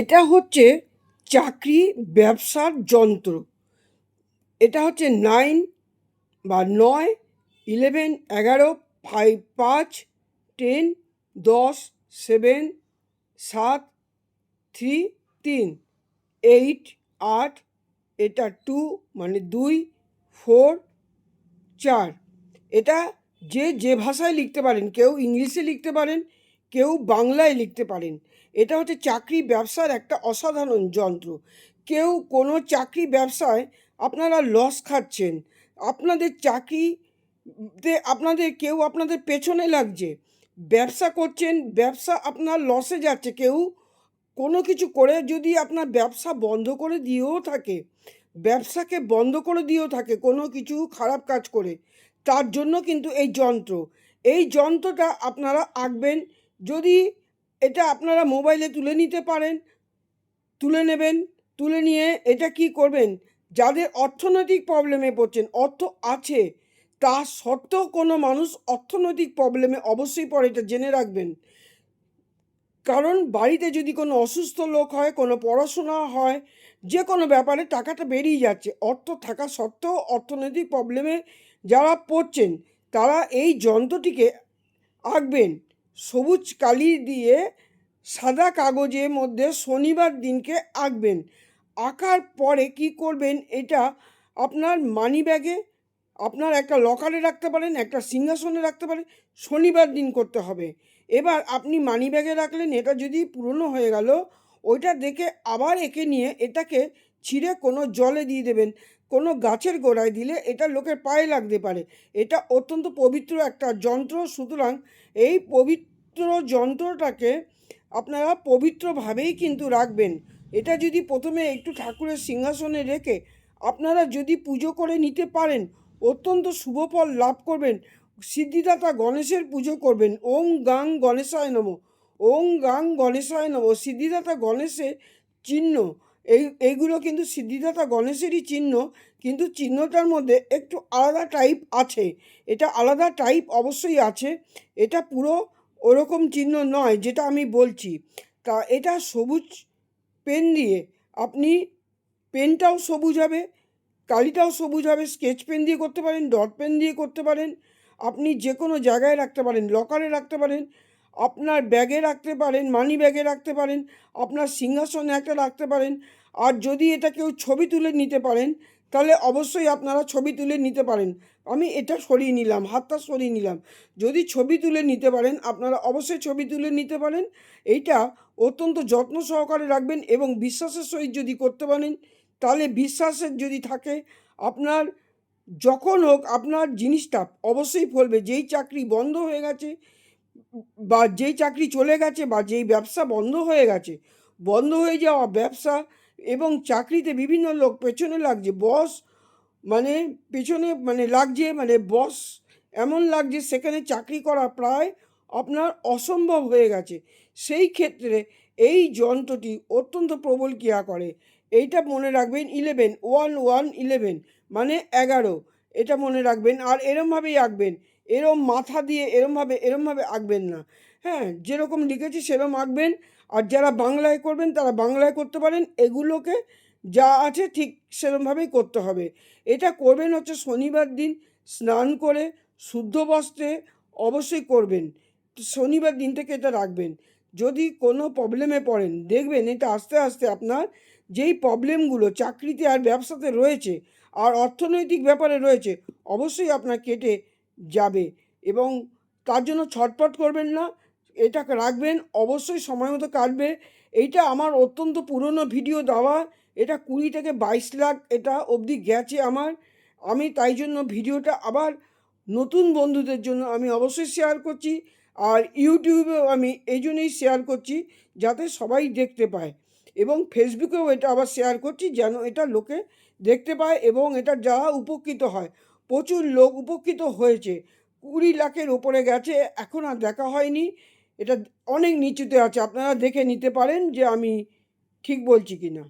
এটা হচ্ছে চাকরি ব্যবসার যন্ত্র। এটা হচ্ছে নাইন বা নয় ইলেভেন এগারো ফাইভ পাঁচ টেন দশ সেভেন সাত থ্রি তিন এইট আট, এটা টু মানে দুই ফোর চার। এটা যে যে ভাষায় লিখতে পারেন, কেউ ইংলিশে লিখতে পারেন কেউ বাংলায় লিখতে পারেন। এটা হচ্ছে চাকরি ব্যবসার একটা অসাধারণ যন্ত্র। কেউ কোনো চাকরি ব্যবসায় আপনারা লস খাচ্ছেন আপনাদের চাকরিতে আপনাদের, কেউ আপনাদের পেছনে লাগছে। ব্যবসা করছেন, ব্যবসা আপনার লসে যাচ্ছে। কেউ কোনো কিছু করে যদি আপনার ব্যবসা বন্ধ করে দিয়েও থাকে, ব্যবসাকে বন্ধ করে দিয়েও থাকে, কোনো কিছু খারাপ কাজ করে, তার জন্য কিন্তু এই যন্ত্র। এই যন্ত্রটা আপনারা আঁকবেন যদি এটা আপনারা মোবাইলে তুলে নিতে পারেন, তুলে নেবেন, তুলে নিয়ে এটা কি করবেন? যাদের অর্থনৈতিক প্রবলেমে পড়ছেন, অর্থ আছে, তা সত্ত্বেও কোনো মানুষ অর্থনৈতিক প্রবলেমে অবশ্যই পড়ে, এটা জেনে রাখবেন। কারণ বাড়িতে যদি কোনো অসুস্থ লোক হয়, কোনো পড়াশোনা হয়, যে কোনো ব্যাপারে টাকাটা বেরিয়ে যাচ্ছে। অর্থ থাকা সত্ত্বেও অর্থনৈতিক প্রবলেমে যারা পড়ছেন, তারা এই যন্ত্রটিকে আঁকবেন। সবুজ কালি দিয়ে সাদা কাগজের মধ্যে শনিবার দিনকে আঁকবেন। আঁকার পরে কি করবেন এটা আপনার মানি ব্যাগে আপনার একটা লকারে রাখতে পারেন, একটা সিংহাসনে রাখতে পারেন, শনিবার দিন করতে হবে। এবার আপনি মানি ব্যাগে রাখলেন, এটা যদি পুরনো হয়ে গেল, ওইটা দেখে আবার এঁকে নিয়ে এটাকে ছিঁড়ে কোনো জলে দিয়ে দেবেন, কোনো গাছের গোড়ায় দিলে এটা লোকের পায়ে লাগতে পারে। এটা অত্যন্ত পবিত্র একটা যন্ত্র, সুতরাং এই পবিত্র যন্ত্রটাকে আপনারা পবিত্রভাবেই কিন্তু রাখবেন। এটা যদি প্রথমে একটু ঠাকুরের সিংহাসনে রেখে আপনারা যদি পুজো করে নিতে পারেন, অত্যন্ত শুভ ফল লাভ করবেন। সিদ্ধিদাতা গণেশের পুজো করবেন। ওং গাং গণেশায় নম। ওং গাং গণেশায় নম। সিদ্ধিদাতা গণেশের চিহ্ন। এই, এইগুলো কিন্তু সিদ্ধিদাতা গণেশেরই চিহ্ন, কিন্তু চিহ্নটার মধ্যে একটু আলাদা টাইপ আছে। এটা আলাদা টাইপ অবশ্যই আছে। এটা পুরো ওরকম চিহ্ন নয় যেটা আমি বলছি। তা এটা সবুজ পেন দিয়ে আপনি পেনটাও সবুজ হবে, কালিটাও সবুজ হবে স্কেচ পেন দিয়ে করতে পারেন ডট পেন দিয়ে করতে পারেন, আপনি যে কোনো জায়গায় রাখতে পারেন লকারে রাখতে পারেন আপনার ব্যাগে রাখতে পারেন মানি ব্যাগে রাখতে পারেন, আপনার সিংহাসনে একটা রাখতে পারেন। আর যদি এটা কেউ ছবি তুলে নিতে পারেন, তাহলে অবশ্যই আপনারা ছবি তুলে নিতে পারেন। আমি এটা সরিয়ে নিলাম, হাতটা সরিয়ে নিলাম। যদি ছবি তুলে নিতে পারেন, আপনারা অবশ্যই ছবি তুলে নিতে পারেন। এইটা অত্যন্ত যত্ন সহকারে রাখবেন এবং বিশ্বাসের সহিত যদি করতে পারেন, তাহলে বিশ্বাসের যদি থাকে, আপনার যখন হোক আপনার জিনিসটা অবশ্যই ফলবে। যেই চাকরি বন্ধ হয়ে গেছে বা যেই চাকরি চলে গেছে বা যেই ব্যবসা বন্ধ হয়ে গেছে, বন্ধ হয়ে যাওয়া ব্যবসা এবং চাকরিতে বিভিন্ন লোক পেছনে লাগছে, বস মানে পেছনে মানে লাগছে মানে বস এমন লাগছে সেখানে চাকরি করা প্রায় আপনার অসম্ভব হয়ে গেছে। সেই ক্ষেত্রে এই যন্ত্রটি অত্যন্ত প্রবল ক্রিয়া করে। এইটা মনে রাখবেন ইলেভেন ওয়ান ওয়ান ইলেভেন মানে এগারো, এটা মনে রাখবেন আর এরমভাবেই আঁকবেন। এরম মাথা দিয়ে এরমভাবে এরমভাবে আঁকবেন না। হ্যাঁ যেরকম লিখেছি সেরকম আঁকবেন। আর যারা বাংলায় করবেন, তারা বাংলায় করতে পারেন। এগুলোকে যা আছে ঠিক সেরমভাবেই করতে হবে। এটা করবেন হচ্ছে শনিবার দিন স্নান করে, শুদ্ধ বস্ত্রে অবশ্যই করবেন। শনিবার দিন থেকে এটা রাখবেন। যদি কোনো প্রবলেমে পড়েন, দেখবেন এটা আস্তে আস্তে আপনার যেই প্রবলেমগুলো চাকরিতে আর ব্যবসাতে রয়েছে, আর অর্থনৈতিক ব্যাপারে রয়েছে, অবশ্যই আপনার কেটে যাবে এবং তার জন্য ছটপট করবেন না, এটা রাখবেন, অবশ্যই সময় মতো কাটবে। এইটা আমার অত্যন্ত পুরনো ভিডিও দেওয়া, এটা কুড়ি থেকে বাইশ লাখ এটা অবধি গেছে আমার। আমি তাই জন্য ভিডিওটা আবার নতুন বন্ধুদের জন্য আমি অবশ্যই শেয়ার করছি আর ইউটিউবেও আমি এই জন্যই শেয়ার করছি যাতে সবাই দেখতে পায় এবং ফেসবুকেও এটা আবার শেয়ার করছি যেন এটা লোকে দেখতে পায় এবং এটা যারা উপকৃত হয়। প্রচুর লোক উপকৃত হয়েছে। কুড়ি লাখের ওপরে গেছে, এখন আর দেখা হয়নি। এটা অনেক নিচুতে আছে, আপনারা দেখে নিতে পারেন যে আমি ঠিক বলছি কি না